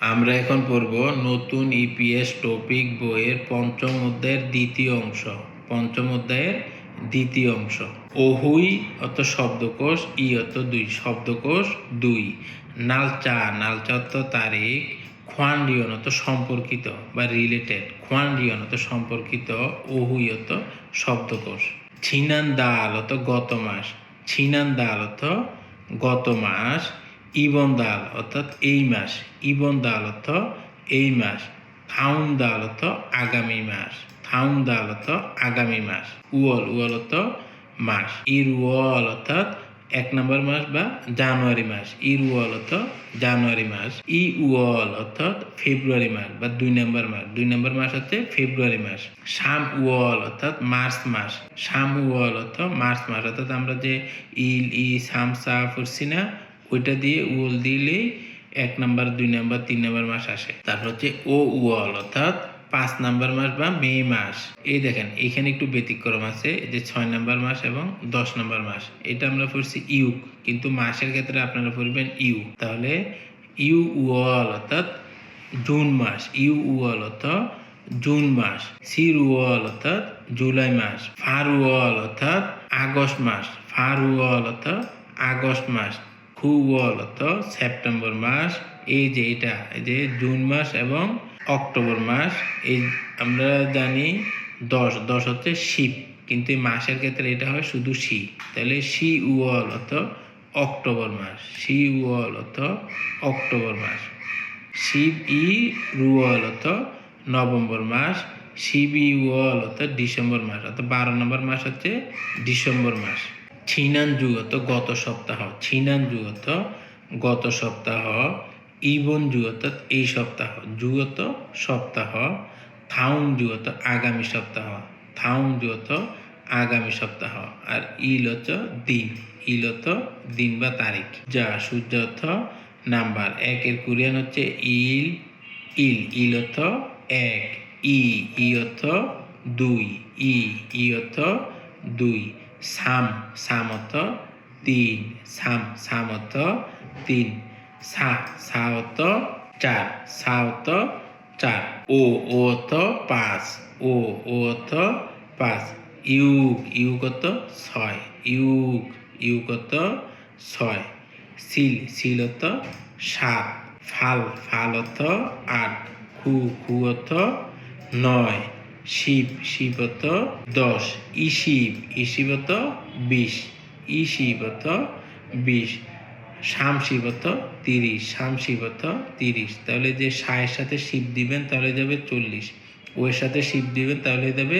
আমরা এখন পড়ব নতুন ইপিএস টপিক বইয়ের পঞ্চম অধ্যায়ের দ্বিতীয় অংশ। পঞ্চম অধ্যায়ের দ্বিতীয় অংশ। ওহুই অত শব্দকোষ, ই অত দুই, শব্দকোষ দুই। নালচা নালচা অত তারিখ। খোয়ান্ডিয়ন অত সম্পর্কিত বা রিলেটেড খোয়ান্ডিয়ন অত সম্পর্কিত ওহুই অত শব্দকোষ। ছিনান দাল অত গত মাস। ছিনান দাল অত গত মাস। ইবন দাল, অর্থাৎ এই মাস। ইবন দাল অর্থ এই মাস। থাউন দাল অর্থ আগামী মাস। থাউন দাল অর্থ আগামী মাস। উয়ল উয়ল অর্থ মাস। ইর উয়ল অর্থাৎ এক নম্বর মাস বা জানুয়ারি মাস। ইর উয়ল অর্থ জানুয়ারি মাস। ই উয়ল অর্থাৎ ফেব্রুয়ারি মাস বা দুই নম্বর মাস। দুই নম্বর মাস হচ্ছে ফেব্রুয়ারি মাস। শাম উয়ল অর্থাৎ মার্চ মাস। শাম উয়ল অর্থ মার্চ মাস। অর্থাৎ আমরা যে ইল, ই, সাম, সা পড়ছি না ওইটা দিয়ে উল দিলেই এক নাম্বার, দুই নাম্বার, তিন নাম্বার মাস আসে। তারপর হচ্ছে ও উল অর্থাৎ পাঁচ নাম্বার মাস বা মে মাস। এই দেখেন, এখানে একটু ব্যতিক্রম আছে যে ছয় নাম্বার মাস এবং দশ নাম্বার মাস। এটা আমরা পড়ছি ইউক কিন্তু মাসের ক্ষেত্রে আপনারা পড়বেন ইউ। তাহলে ইউ উল অর্থাৎ জুন মাস। ইউ উল অর্থাৎ জুন মাস। সির উল অর্থাৎ জুলাই মাস। ফার অর্থাৎ আগস্ট মাস। ফার অর্থাৎ আগস্ট মাস। খুওয়াল অর্থ সেপ্টেম্বর মাস, এই যে এটা, এই যে জুন মাস এবং অক্টোবর মাস, এই আমরা জানি দশ দশ হচ্ছে শিব কিন্তু এই মাসের ক্ষেত্রে এটা হয় শুধু শি তাহলে শি উয়াল অর্থ অক্টোবর মাস শি উয়াল অর্থ অক্টোবর মাস শিব ই রুয়াল অর্থ নভেম্বর মাস শিব ই ওয়াল অর্থ ডিসেম্বর মাস, অর্থাৎ বারো নম্বর মাস হচ্ছে ডিসেম্বর মাস। ছিনান যুগত গত সপ্তাহ ছিনান যুগত গত সপ্তাহ ইবন যুগত এই সপ্তাহ যুগত সপ্তাহ থাউন যুগত আগামী সপ্তাহ থাউন যুগত আগামী সপ্তাহ, আর ইলত দিন ইল হচ্ছে দিন বা তারিখ। যা সূর্য অর্থ নাম্বার একের কোরিয়ান হচ্ছে ইল ইল ইল অর্থ এক, ই ই অর্থ দুই, ই ই অর্থ দুই। সাম, সামত, তিন, সাম, সামত, তিন, সা সা অর্থ চার সা অর্থ চার, ও ও অর্থ পাঁচ, ও ও অর্থ পাঁচ ইউক ইউক অর্থ ছয় ইউক ইউক অর্থ ছয়, সিল সিল অর্থ সাত, ফাল, ফালত, আট, খু খু অর্থ নয় শিব, শিবত দশ, ইশিব, ইশিবত বিশ ইশিবত বিশ শাম শিবত তিরিশ শাম শিবত তিরিশ। তাহলে যে সায়ের সাথে শিব দিবেন, তাহলে যাবে চল্লিশ। ওর সাথে শিব দিবেন, তাহলে যাবে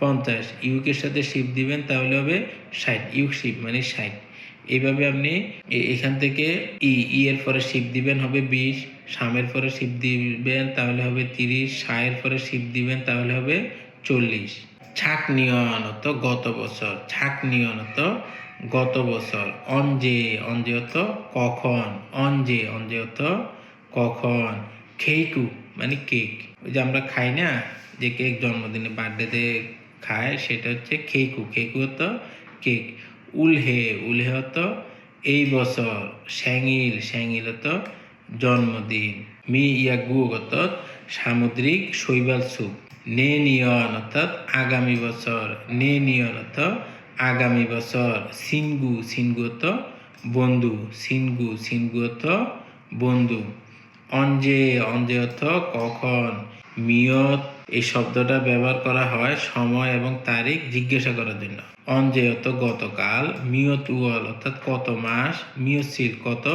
পঞ্চাশ। ইউকের সাথে শিব দিবেন, তাহলে হবে ষাট। ইউক শিব মানে ষাট। এইভাবে আপনি এখান থেকে ই ই এর পরে শিব দিবেন হবে বিশ, সামের পরে শিব দিবেন, তাহলে হবে তিরিশ, সায়ের পরে শিব দিবেন, তাহলে হবে চল্লিশ। ছাক নিয়নত গত বছর, ছাক নিয়নত গত বছর। অঞ্জে অঞ্জে অত কখন? অঞ্জে অঞ্জে অত কখন? খেইকু মানে কেক। ওই যে আমরা খাই না, যে কেক জন্মদিনে বার্থডেতে খায়, সেটা হচ্ছে খেইকু। খেইকু হতো কেক। উলহে উলহে হতো এই বছর স্যাঙিল স্যাঙিল হতো জন্মদিন। মি ইয়াগু গত সামুদ্রিক শৈবাল স্যুপ। নে নিয়ন অর্থাৎ আগামী বছর। নে নিয়ন অর্থ আগামী বছর সিনগু। সিনগু অর্থ বন্ধু। সিনগু সিনগু অর্থ বন্ধু। অঞ্জে অঞ্জে অর্থ কখন? মিয়ত এই শব্দটা ব্যবহার করা হয় সময় এবং তারিখ জিজ্ঞাসা করার জন্য। অঞ্জে অর্থ গতকাল, মিয়ত উয়াল অর্থাৎ কত মাস, মিয়সির কত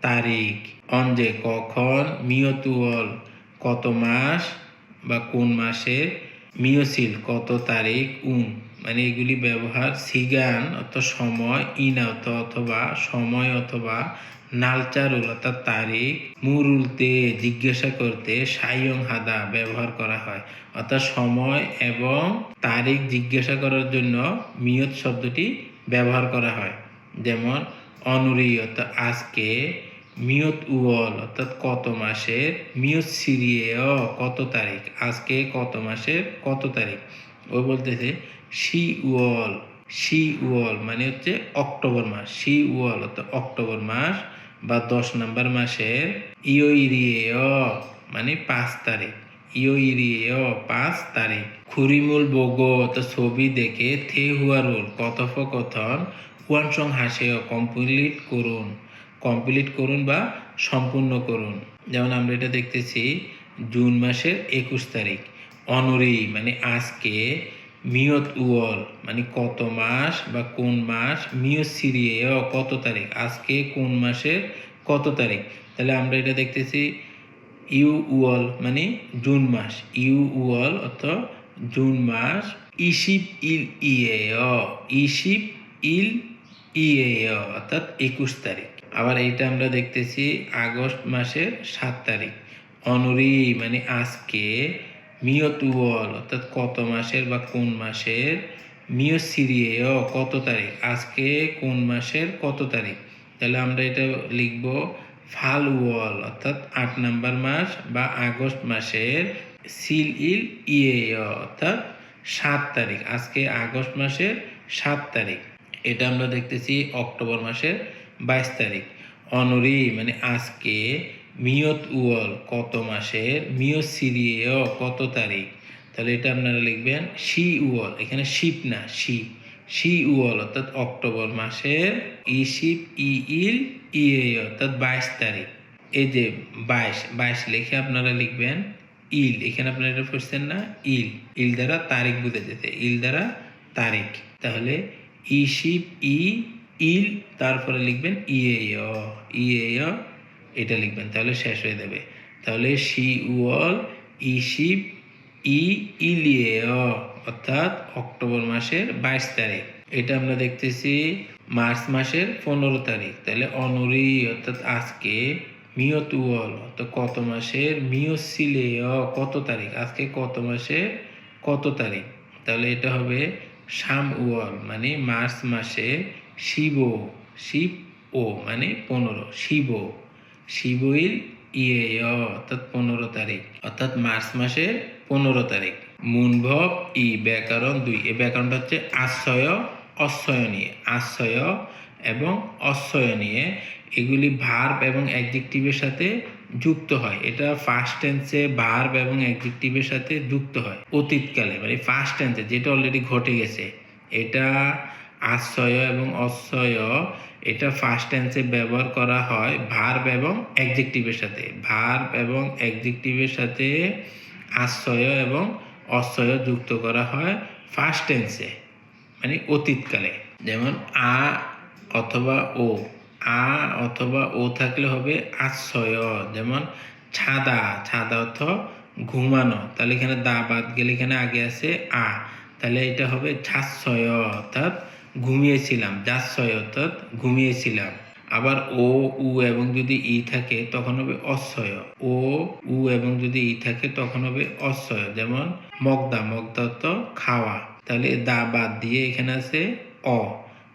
তারিখ। অঞ্জে কখন, মিয়ত উয়াল কত মাস বা কোন মাসের মিয়সিল কত তারিখ, উন। মানে এগুলি ব্যবহার সিগান অর্থ সময়, ইনা অথবা সময় অথবা নালচারুল অর্থাৎ তারিখ মুরুলতে জিজ্ঞাসা করতে সাইয়ং হাদা ব্যবহার করা হয়। অর্থাৎ সময় এবং তারিখ জিজ্ঞাসা করার জন্য মিয়ত শব্দটি ব্যবহার করা হয়। যেমন অনুরি অর্থাৎ আজকে, মিয়ত উল, অর্থাৎ কত মাসের, মিয়ত সিরিয়ে, কত তারিখ, আজকে কত মাসের, কত তারিখ। ও বলতেছে, সি উয়ল সি উয়ল মানে হচ্ছে অক্টোবর মাস, সি উয়ল অর্থাৎ অক্টোবর মাস বা দশ নাম্বার মাসের ইয়ইরিয় মানে পাঁচ তারিখ। ইয়ইরিয় পাঁচ তারিখ। খুরিমুল তো ছবি দেখে থে হুয়ারুল কথোপকথন ওয়ানসং হাসেও কমপ্লিট করুন। কমপ্লিট করুন বা সম্পূর্ণ করুন। যেমন আমরা এটা দেখতেছি, জুন মাসের একুশ তারিখ। অনরি মানে আজকে মিয়ত উয়ল মানে কত মাস বা কোন মাস? মিয়ত সিরিয়ে কত তারিখ? আজকে কোন মাসের কত তারিখ? তাহলে আমরা এটা দেখতেছি ইউ উয়ল মানে জুন মাস। ইউ উয়ল অর্থাৎ জুন মাস। ইসিপ ইল ইয়ে ইসিপ ইল ইয়ে অর্থাৎ একুশ তারিখ। আবার এটা আমরা দেখতেছি আগস্ট মাসের সাত তারিখ। অনরি মানে আজকে মিয়তুয়ল অর্থাৎ কত মাসের বা কোন মাসের? মিয় সিরিয়ে কত তারিখ? আজকে কোন মাসের কত তারিখ? তাহলে আমরা এটা লিখব ফাল ওয়াল অর্থাৎ আট নাম্বার মাস বা আগস্ট মাসের সিল ইল ইয়ে অর্থাৎ সাত তারিখ। আজকে আগস্ট মাসের সাত তারিখ। এটা আমরা দেখতেছি অক্টোবর মাসের বাইশ তারিখ। অনরি মানে আজকে মিয়ত উয়ল কত মাসের? মিয়ত সিরিয়ে কত তারিখ? তাহলে এটা আপনারা লিখবেন শি উয়ল এখানে শিপ না, শি। শি উয়ল অর্থাৎ অক্টোবর মাসের, ই শিপ ই ইল ইয়ে অর্থাৎ বাইশ তারিখ। এই যে বাইশ বাইশ লিখে আপনারা লিখবেন ইল, এখানে আপনারা এটা পড়ছেন না, ইল। ইল দ্বারা তারিখ বুঝে যেতে, ইল দ্বারা তারিখ। তাহলে ই শিপ ই, ইল, তারপরে লিখবেন ইয়ে ইয়ে এটা লিখবেন, তাহলে শেষ হয়ে যাবে। তাহলে সি উয়ল ই শিপ ই ইলিয়ে অর্থাৎ অক্টোবর মাসের বাইশ তারিখ। এটা আমরা দেখতেছি মার্চ মাসের পনেরো তারিখ। তাহলে অনরি, অর্থাৎ আজকে মিয়তুয়ল অর্থাৎ কত মাসের? মিও মিয়সিলে কত তারিখ? আজকে কত মাসের? কত তারিখ? তাহলে এটা হবে সাম উয়ল মানে মার্চ মাসে শিব শিব ও মানে পনেরো, শিব শিবইল ইয়ে অর্থাৎ পনেরো তারিখ। অর্থাৎ মার্চ মাসের পনেরো তারিখ। মুনভব ই, ব্যাকরণ দুই। এ ব্যাকরণটা হচ্ছে আশ্রয়, অশ্রয় নিয়ে। আশ্রয় এবং অশ্রয় নিয়ে এগুলি ভার্ব এবং অ্যাডজেক্টিভের সাথে যুক্ত হয়। এটা ফার্স্ট টেন্সে ভার্ব এবং অ্যাডজেক্টিভের সাথে যুক্ত হয়। অতীতকালে মানে ফার্স্ট টেন্সে যেটা অলরেডি ঘটে গেছে। এটা আশ্রয় এবং অশ্রয় এটা ফার্স্ট টেন্সে ব্যবহার করা হয় ভার্ব এবং অ্যাডজেক্টিভের সাথে। ভার্ব এবং অ্যাডজেক্টিভের সাথে আশ্রয় এবং অশ্রয় যুক্ত করা হয় ফার্স্ট টেন্সে মানে অতীতকালে। যেমন আ অথবা ও, আ অথবা ও থাকলে হবে আশ্রয়। যেমন ছাদা ছাদা অর্থ ঘুমানো। তাহলে এখানে দা বাদ গেলে এখানে আগে আছে আ। তাহলে এটা হবে ছাশ্রয়, অর্থাৎ ঘুমিয়েছিলাম যাশ্রয় অর্থাৎ ঘুমিয়েছিলাম। আবার ও, উ এবং যদি ই থাকে, তখন হবে অশ্বয় ও, উ এবং যদি ই থাকে, তখন হবে অশ্বয় যেমন মগদা মগদা তো খাওয়া। তাহলে দা বাদ দিয়ে এখানে আছে অ।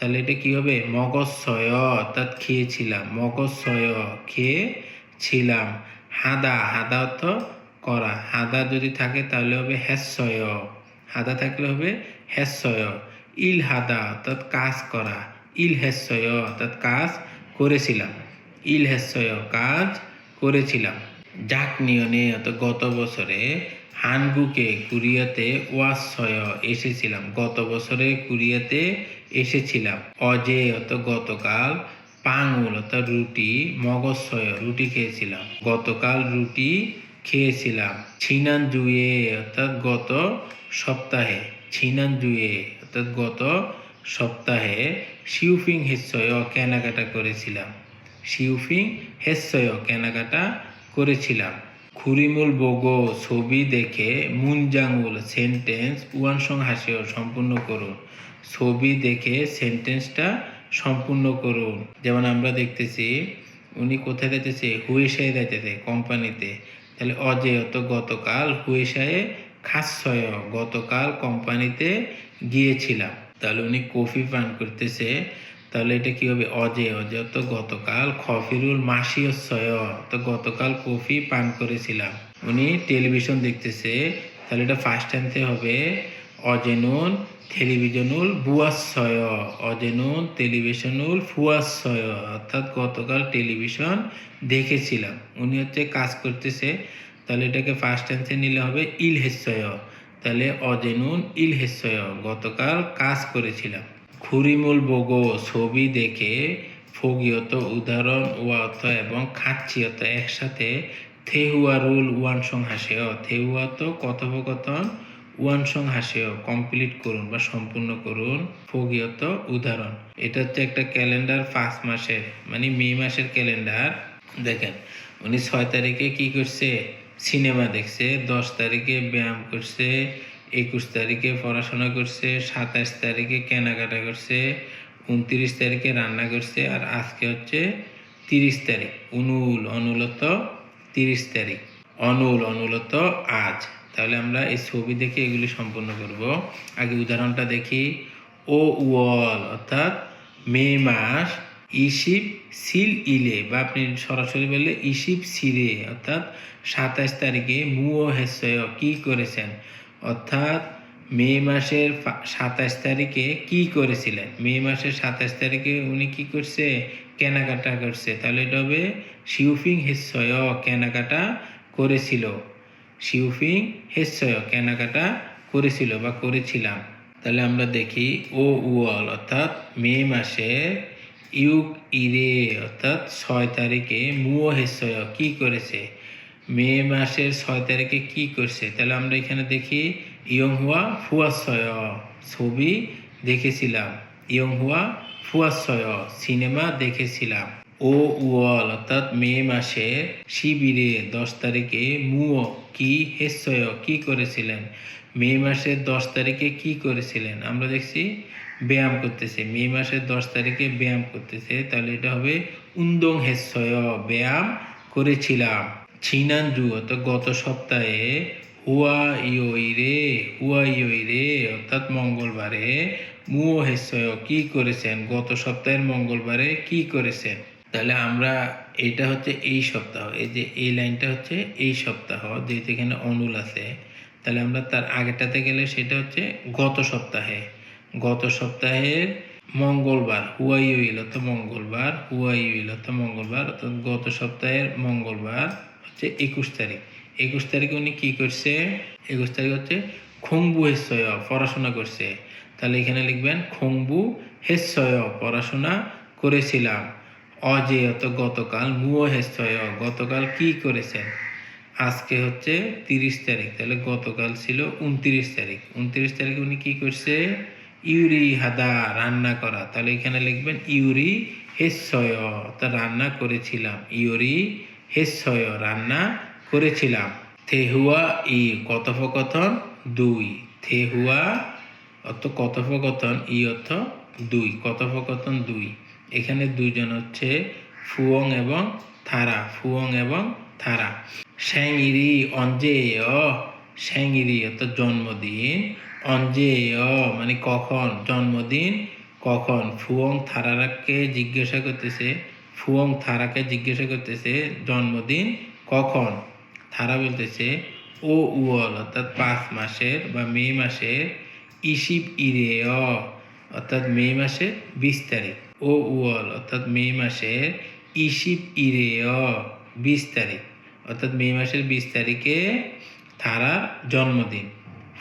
তাহলে এটা কি হবে? মগজছয় অর্থাৎ খেয়েছিলাম। মগজছয় খেয়েছিলাম। হাদা হাদা অর্থ করা। হাদা যদি থাকে, তাহলে হবে হেসয়। হাদা থাকলে হবে হেসয়। ইল হাদা অর্থাৎ কাজ করা। ইল হেসয় অর্থাৎ কাজ করেছিলাম। ইল হেসয় কাজ করেছিলাম। যাক নিয়নে অর্থাৎ গত বছরে হানগুকে কুরিয়াতে ওয়াশয় এসেছিলাম। গত বছরে কুরিয়াতে এসেছিলাম। অজে, অত গতকাল পাঙুল অর্থাৎ রুটি মগজছয় রুটি খেয়েছিলাম। গতকাল রুটি খেয়েছিলাম। ছিনান জুয়ে অর্থাৎ গত সপ্তাহে। ছিনান জুয়ে অর্থাৎ গত সপ্তাহে শিউফিং হেসয় কেনাকাটা করেছিলাম। শিউফিং হেসয় কেনাকাটা করেছিলাম। খুরিমুল বগো ছবি দেখে মুনজাঙ্গুল সেন্টেন্স ওয়ানসং হাসিও সম্পূর্ণ করুন। ছবি দেখে সেন্টেন্সটা সম্পূর্ণ করুন। যেমন আমরা দেখতেছি, উনি কোথায় যাইতেছে? হুয়েশায় যাইতেছে কোম্পানিতে। তাহলে অজেয়ত গতকাল হুয়েশায়ে খাসয় গতকাল কোম্পানিতে গিয়েছিলাম। তাহলে উনি কফি পান করতেছে। তাহলে এটা কি হবে? অজে অজে তো গতকাল খফিরুল মাসিয়সয় তো গতকাল কফি পান করেছিলাম। উনি টেলিভিশন দেখতেছে। তাহলে এটা ফার্স্ট টাইমতে হবে। অজেনুন টেলিভিশনুল বুয়াশয় অজেনুন টেলিভিশনুল ফুয়াশয় অর্থাৎ গতকাল টেলিভিশন দেখেছিলাম। উনি হচ্ছে কাজ করতেছে। তাহলে এটাকে ফার্স্ট টেন্সে নিলে হবে ইল হেসয় তাহলে অজেনুন ইল হেসয় গতকাল কাজ করেছিলাম। খুরিমুল বগো ছবি দেখে ফগিয়ত, উদাহরণ, ওয়াত এবং খাচ্ছিয়ত একসাথে থেহুয়ারুল ওয়ানসং হাসেয় থেহুয়াত কথোপকথন ওয়ানসং হাসেয় কমপ্লিট করুন বা সম্পূর্ণ করুন ফগিয়ত উদাহরণ। এটা হচ্ছে একটা ক্যালেন্ডার পাঁচ মাসের মানে মে মাসের ক্যালেন্ডার। দেখেন, উনি ছয় তারিখে কি করছে? সিনেমা দেখছে, দশ তারিখে ব্যায়াম করছে, একুশ তারিখে পড়াশোনা করছে, সাতাশ তারিখে কেনাকাটা করছে, উনত্রিশ তারিখে রান্না করছে আর আজকে হচ্ছে তিরিশ তারিখ। অনুল অনুলত তিরিশ তারিখ। অনুল অনুলত আজ। তাহলে আমরা এই ছবি দেখে এগুলি সম্পূর্ণ করব। আগে উদাহরণটা দেখি। ও ওয়াল অর্থাৎ মে মাস ইসিপ সিল ইলে বা আপনি সরাসরি বললে ইসিপ সিরে অর্থাৎ সাতাশ তারিখে মুও হেসয় কি করেছেন? অর্থাৎ মে মাসের সাতাশ তারিখে কি করেছিলেন? মে মাসের সাতাশ তারিখে উনি কি করছে? কেনাকাটা করছে। তাহলে এটা হবে শিউফিং হেসয় কেনাকাটা করেছিল। শিউফিং হেসয় কেনাকাটা করেছিল বা করেছিলাম। তাহলে আমরা দেখি ও উয়াল অর্থাৎ মে মাসে ইউক ইরে, অর্থাৎ ছয় তারিখে মুও হেসয় কি করেছে? মে মাসের ছয় তারিখে কি করছে? তাহলে আমরা এখানে দেখি ইয়ং হুয়া ফুয়াশয় ছবি দেখেছিলাম। ইয়ং হুয়া ফুয়াশয় সিনেমা দেখেছিলাম। ও উয়াল, অর্থাৎ মে মাসে শিবিরে দশ তারিখে মুও কি হেসয় কি করেছিলেন? মে মাসের দশ তারিখে কি করেছিলেন? আমরা দেখছি ব্যায়াম করতেছে। মে মাসের দশ তারিখে ব্যায়াম করতেছে। তাহলে এটা হবে উন্দং হেসয় ব্যায়াম করেছিলাম। ছিনানজু অর্থাৎ গত সপ্তাহে হুয়া ইয়ই রে হুয়া ইয়ই রে অর্থাৎ মঙ্গলবারে মুও হেসয় কি করেছেন? গত সপ্তাহের মঙ্গলবারে কি করেছেন? তাহলে আমরা এটা হচ্ছে এই সপ্তাহ। এই যে এই লাইনটা হচ্ছে এই সপ্তাহ, যেহেতু এখানে অনুল আছে, তাহলে আমরা তার আগেরটাতে গেলে সেটা হচ্ছে গত সপ্তাহে। গত সপ্তাহের মঙ্গলবার, হুয়াই ইল তো মঙ্গলবার, হুয়াই ইল তো মঙ্গলবার অর্থাৎ গত সপ্তাহের মঙ্গলবার হচ্ছে একুশ তারিখ। একুশ তারিখে উনি কি করছে? একুশ তারিখ হচ্ছে খংবু হেসয় পড়াশোনা করছে। তাহলে এখানে লিখবেন, খংবু হেসয় পড়াশোনা করেছিলাম। অজে অত গতকাল মুও হেসয় গতকাল কি করেছেন? আজকে হচ্ছে তিরিশ তারিখ, তাহলে গতকাল ছিল উনত্রিশ তারিখ। উনত্রিশ তারিখে উনি কি করছে? ইউরি হাদা রান্না করা। তাহলে এখানে লিখবেন ইউরি হেসয়, তা রান্না করেছিলাম। ইউরি হেসয়, রান্না করেছিলাম। থেহুয়া ই, কথোপকথন দুই। থেহুয়া অর্থ কথোপকথন, ই অর্থ দুই, কথোপকথন দুই। এখানে দুইজন হচ্ছে ফুয়ং এবং থারা, ফুয়ং এবং থারা। শ্যাঙিরি অঞ্জেয় শ্যাঙিরি অর্থাৎ জন্মদিন। অঞ্জেয় মানে কখন? জন্মদিন কখন? ফুয়ং থারাকে জিজ্ঞাসা করতেছে, ফুয়ং থারাকে জিজ্ঞাসা করতেছে, জন্মদিন কখন? থারা বলতেছে, ও উয়ল, অর্থাৎ পাঁচ মাসের বা মে মাসের ইসিপ ইরে অর্থাৎ মে মাসের বিশ তারিখ। ও উয়ল, অর্থাৎ মে মাসের ইসিপ ইরে বিশ তারিখ। অর্থাৎ মে মাসের বিশ তারিখে থারার জন্মদিন।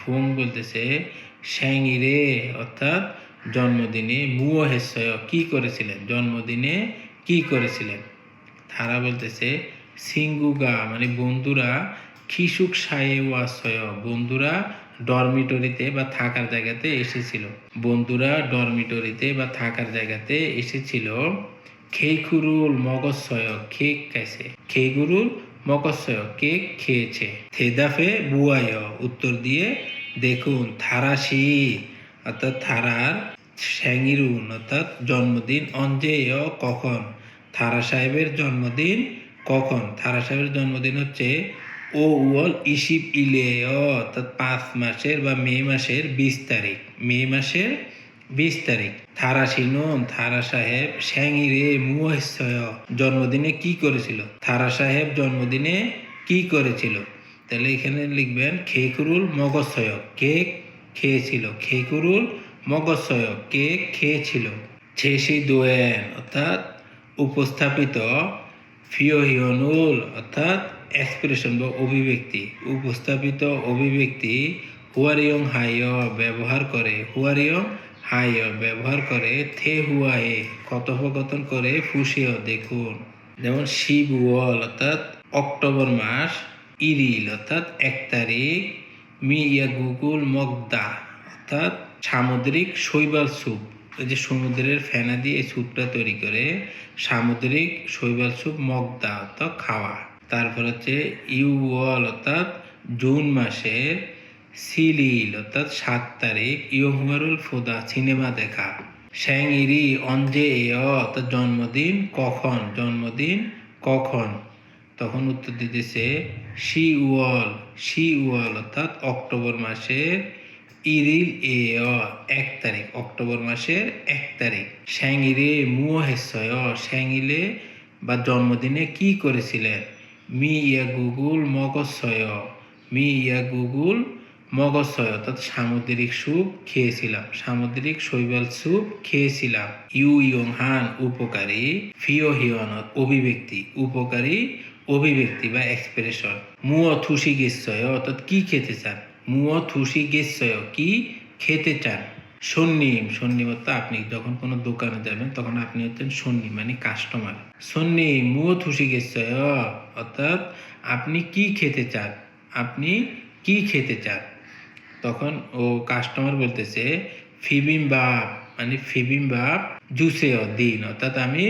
ফুং বলতেছে শ্যাঙিরে অর্থাৎ জন্মদিনে মুও হেসয় কি করেছিলেন? জন্মদিনে কি করেছিলেন? তারা বলতেছে, সিঙ্গুগা মানে বন্ধুরা খিসুক সায়ে ওয়াসয় বন্ধুরা ডরমিটরিতে বা থাকার জায়গাতে এসেছিল। বন্ধুরা ডরমিটরিতে বা থাকার জায়গাতে এসেছিল। খেইখুরুল মগজসয় কেক খাইছে। খেইগুরুল মগজসয় কেক খেয়েছে? থেদাফে বুয়ায় উত্তর দিয়ে, দেখুন থারাশি অর্থাৎ থারার শ্যাঙিরুন অর্থাৎ জন্মদিন অঞ্জেয় কখন? থারা সাহেবের জন্মদিন কখন? থারা সাহেবের জন্মদিন হচ্ছে ও উল ইসিপ ইলে অর্থাৎ পাঁচ মাসের বা মে মাসের বিশ তারিখ। মে মাসের বিশ তারিখ। থারা সিনুন, থারা সাহেব শ্যাঙিরে মুহস্যয় জন্মদিনে কি করেছিল? থারা সাহেব জন্মদিনে কি করেছিল? তাহলে এখানে লিখবেন খেকুরুল মগজয় কেক খেয়েছিল। খেকুরুল মগজসয় কে খেয়েছিল। ছেসি দোয়েন, অর্থাৎ উপস্থাপিত ফিওহিয়নুল অর্থাৎ এক্সপ্রেশন বা অভিব্যক্তি। উপস্থাপিত অভিব্যক্তি হুয়ারিয়ং হাইয় ব্যবহার করে। হুয়ারিয়ং হাইয় ব্যবহার করে, থে হুয়া হুয়ায়ে, কথোপকথন করে ফুসিও দেখুন। যেমন শিব ওয়াল অর্থাৎ অক্টোবর মাস, ইরিল, অর্থাৎ এক তারিখ মি ইয়া গুগুল মগদা, অর্থাৎ সামুদ্রিক শৈবাল স্যুপ। যে সমুদ্রের ফেনা দিয়ে এই স্যুপটা তৈরি করে সামুদ্রিক শৈবাল স্যুপ মগদা, অর্থাৎ খাওয়া। তারপর হচ্ছে ইউওয়াল, অর্থাৎ জুন মাসের সিলিল, অর্থাৎ সাত তারিখ, ইয়হুমারুল ফোদা, সিনেমা দেখা। শ্যাং ইরি অঞ্জে অর্থাৎ জন্মদিন কখন? জন্মদিন কখন? তখন উত্তর দিতেছে শি উয়াল শি উয়াল অর্থাৎ অক্টোবর মাসের ইরিল এ, এক তারিখ, অক্টোবর মাসের এক তারিখ। শ্যাঙিরে মুও হেসয় শ্যাঙিলে বা জন্মদিনে কি করেছিলেন? মি ইয়া গুগুল মগজসয় মি ইয়া গুগুল মগজসয় অর্থাৎ সামুদ্রিক স্যুপ খেয়েছিলাম। সামুদ্রিক শৈবাল স্যুপ খেয়েছিলাম। ইউ ইয়ং হান উপকারী ফিও হিয়ন অভিব্যক্তি, উপকারী অভিব্যক্তি বা এক্সপ্রেশন মুও থুসি গেছয় অর্থাৎ কি খেতে চান? মুও থুসি গেছয় কি খেতে চান? সন্নিম। সন্নিম অর্থাৎ আপনি যখন কোনো দোকানে যাবেন, তখন আপনি হচ্ছেন সন্নি মানে কাস্টমার সন্নি মুও থুসি গেছয় অর্থাৎ আপনি কি খেতে চান? আপনি কি খেতে চান? তখন ও কাস্টমার বলতেছে, ফিবিমবাপ মানে ফিবিমবাপ জুসেও দিন, অর্থাৎ আমি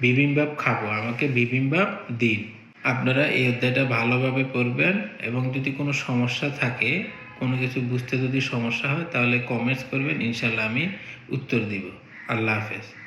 বিবিম্বাপ খাব, আমাকে বিবিম্বাপ দিন। আপনারা এই অধ্যায়টা ভালোভাবে পড়বেন এবং যদি কোনো সমস্যা থাকে, কোনো কিছু বুঝতে যদি সমস্যা হয়, তাহলে কমেন্টস করবেন ইনশাল্লাহ আমি উত্তর দিব। আল্লাহ হাফেজ।